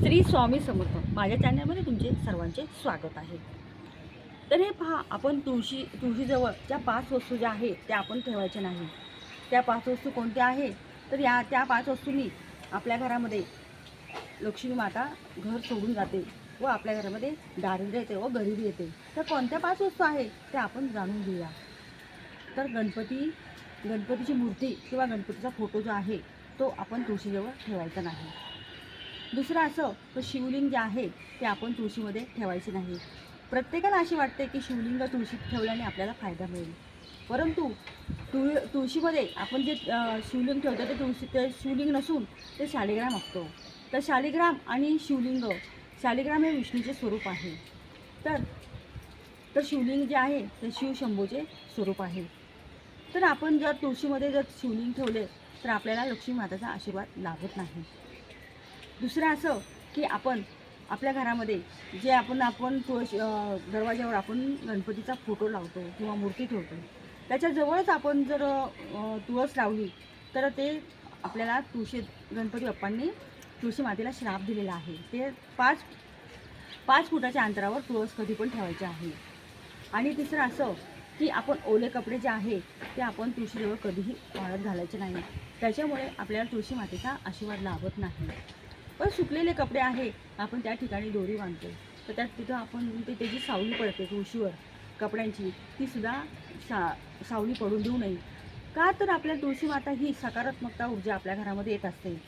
श्री स्वामी समर्थ. माझ्या चॅनलमध्ये तुमचे सर्वांचे स्वागत आहे. तर हे पहा आपण तुळशी तुळशीजवळ ज्या पाच वस्तू ज्या आहेत त्या आपण ठेवायच्या नाही. त्या पाच वस्तू कोणत्या आहेत? तर या त्या पाच वस्तूंनी आपल्या घरामध्ये लक्ष्मी माता घर सोडून जाते व आपल्या घरामध्ये दारिद्र्य येते व गरिबी येते. तर कोणत्या पाच वस्तू आहेत त्या आपण जाणून घेऊया. तर गणपती गणपतीची मूर्ती किंवा गणपतीचा फोटो जो आहे तो आपण तुळशीजवळ ठेवायचा नाही. दुसरं असं तर शिवलिंग जे आहे ते आपण तुळशीमध्ये ठेवायचे नाही. प्रत्येकाला असे वाटते की शिवलिंग तुळशीत ठेवल्याने आपल्याला फायदा मिळेल. परंतु तुळ तुळशीमध्ये आपण जे शिवलिंग ठेवतो ते तुळशी ते शिवलिंग नसून ते शालिग्राम असतो. तर शालिग्राम आणि शिवलिंग शालिग्राम हे विष्णूचे स्वरूप आहे. तर तर शिवलिंग जे आहे ते शिवशंभूचे स्वरूप आहे. तर आपण जर तुळशीमध्ये जर शिवलिंग ठेवले तर आपल्याला लक्ष्मी माताचा आशीर्वाद लाभत नाही. दुसरं असं की आपण आपल्या घरामध्ये जे आपण आपण तुळशी दरवाज्यावर आपण गणपतीचा फोटो लावतो किंवा मूर्ती ठेवतो त्याच्याजवळच आपण जर तुळस लावली तर ते आपल्याला तुळशी गणपती बाप्पांनी तुळशी मातेला श्राप दिलेला आहे. ते पाच पाच फुटाच्या अंतरावर तुळस कधी पण ठेवायचे आहे. आणि तिसरं असं की आपण ओले कपडे जे आहे ते आपण तुळशीजवळ कधीही वाळत घालायचे नाही. त्याच्यामुळे आपल्याला तुळशी मातेचा आशीर्वाद लाभत नाही. पण सुकलेले कपडे आहे. आपण त्या ठिकाणी दोरी बांधतो तर त्यात तिथं आपण ते त्याची सावली पडते तुळशीवर कपड्यांची ती सुद्धा सा सावली पडून देऊ नये. का तर आपल्या तुळशी माता ही सकारात्मकता ऊर्जा आपल्या घरामध्ये येत असते.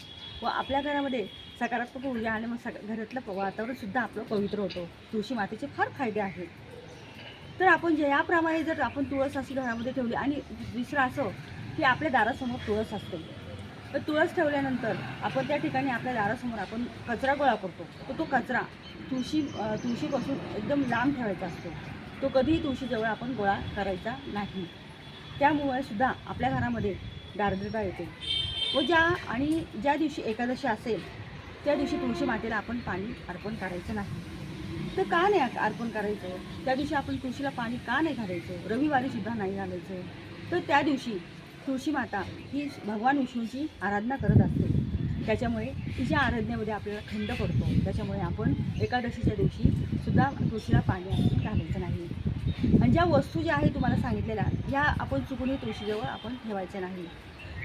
व आपल्या घरामध्ये सकारात्मक ऊर्जा आल्यामुळे सग घरातलं वातावरणसुद्धा आपलं पवित्र होतं. तुळशी मातेचे फार फायदे आहेत. तर आपण जे याप्रमाणे जर आपण तुळस अशी घरामध्ये ठेवली आणि दुसरं असं की आपल्या दारासमोर तुळस असते. तर तुळस ठेवल्यानंतर आपण त्या ठिकाणी आपल्या दारासमोर आपण कचरा गोळा करतो. तर तो कचरा तुळशी तुळशीपासून एकदम लांब ठेवायचा असतो. तो कधीही तुळशीजवळ आपण गोळा करायचा नाही. त्यामुळे सुद्धा आपल्या घरामध्ये दारिद्रता येते. व ज्या आणि ज्या दिवशी एकादशी असेल त्या दिवशी तुळशी मातेला आपण पाणी अर्पण करायचं नाही. तर का नाही अर्पण करायचं? त्या दिवशी आपण तुळशीला पाणी का नाही घालायचं? रविवारी सुद्धा नाही घालायचं. तर त्या दिवशी तुळशी माता ही भगवान विष्णूची आराधना करत असते. त्याच्यामुळे तिच्या आराधनेमध्ये आपल्याला खंड पडतो. त्याच्यामुळे आपण एकादशीच्या दिवशी सुद्धा तुळशीला पाणी घालायचं नाही. आणि ज्या वस्तू ज्या आहे तुम्हाला सांगितलेल्या ह्या आपण चुकूनही तुळशीजवळ आपण ठेवायच्या नाही.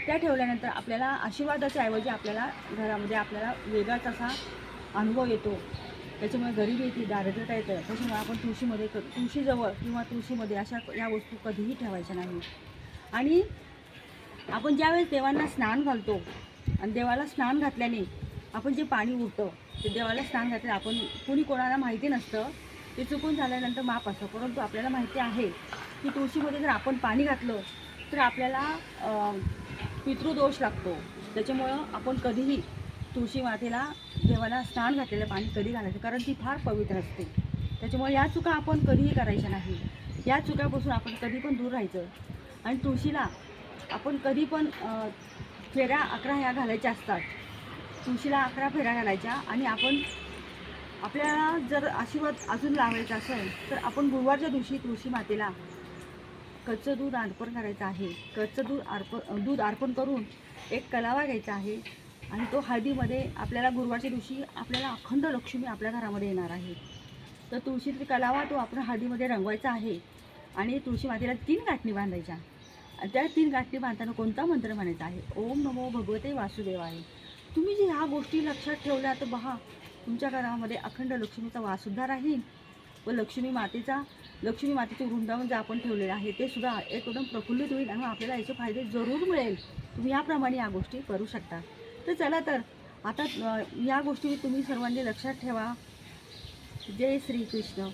त्या ठेवल्यानंतर आपल्याला आशीर्वादाच्या ऐवजी आपल्याला घरामध्ये आपल्याला वेगळाच असा अनुभव येतो. त्याच्यामुळे गरीब येते दारिद्र्यता येतं. त्याच्यामुळे आपण तुळशीमध्ये क- तुळशीजवळ किंवा तुळशीमध्ये अशा या वस्तू कधीही ठेवायच्या नाही. आणि आपण ज्यावेळेस देवांना स्नान घालतो आणि देवाला स्नान घातल्याने आपण जे पाणी उरतं ते देवाला स्नान घातलं आपण कोणी कोणाला माहिती नसतं ते चुकून झाल्यानंतर माप असतं. परंतु आपल्याला माहिती आहे की तुळशीमध्ये जर आपण पाणी घातलं तर आपल्याला पितृदोष लागतो. त्याच्यामुळं आपण कधीही तुळशी मातेला देवाला स्नान घातलेलं पाणी कधी घालायचं कारण ती फार पवित्र असते. त्याच्यामुळे या चुका आपण कधीही करायच्या नाही. या चुकापासून आपण कधी पण दूर राहायचं. आणि तुळशीला आपण कधी पण फेऱ्या अकरा ह्या घालायच्या असतात. तुळशीला अकरा फेऱ्या घालायच्या आणि आपण आपल्याला जर आशीर्वाद अजून लावायचा असेल तर आपण गुरुवारच्या दिवशी तुळशी मातेला कच्चं दूध अर्पण करायचं आहे. कच्चं दूध अर्पण दूध अर्पण करून एक कलावा घ्यायचा आहे आणि तो हळदीमध्ये आपल्याला गुरुवारच्या दिवशी आपल्याला अखंड लक्ष्मी आपल्या घरामध्ये येणार आहे. तर तुळशीतील कलावा तो आपण हळदीमध्ये रंगवायचा आहे आणि तुळशी मातेला तीन गाठणी बांधायच्या. त्या तीन गाठी बांधताना कोणता मंत्र म्हणायचा आहे? ओम नमो भगवते आहे तुम्ही जे ह्या गोष्टी लक्षात ठेवल्या तर पहा तुमच्या घरामध्ये अखंड लक्ष्मीचा वाससुद्धा राहील. व लक्ष्मी मातेचा लक्ष्मी मातेचे वृंदावन जे आपण ठेवलेलं आहे ते सुद्धा एकदम प्रफुल्लित होईल आणि आपल्याला याचे फायदे जरूर मिळेल. तुम्ही याप्रमाणे या गोष्टी करू शकता. तर चला तर आता या गोष्टी तुम्ही सर्वांनी लक्षात ठेवा. जय श्रीकृष्ण.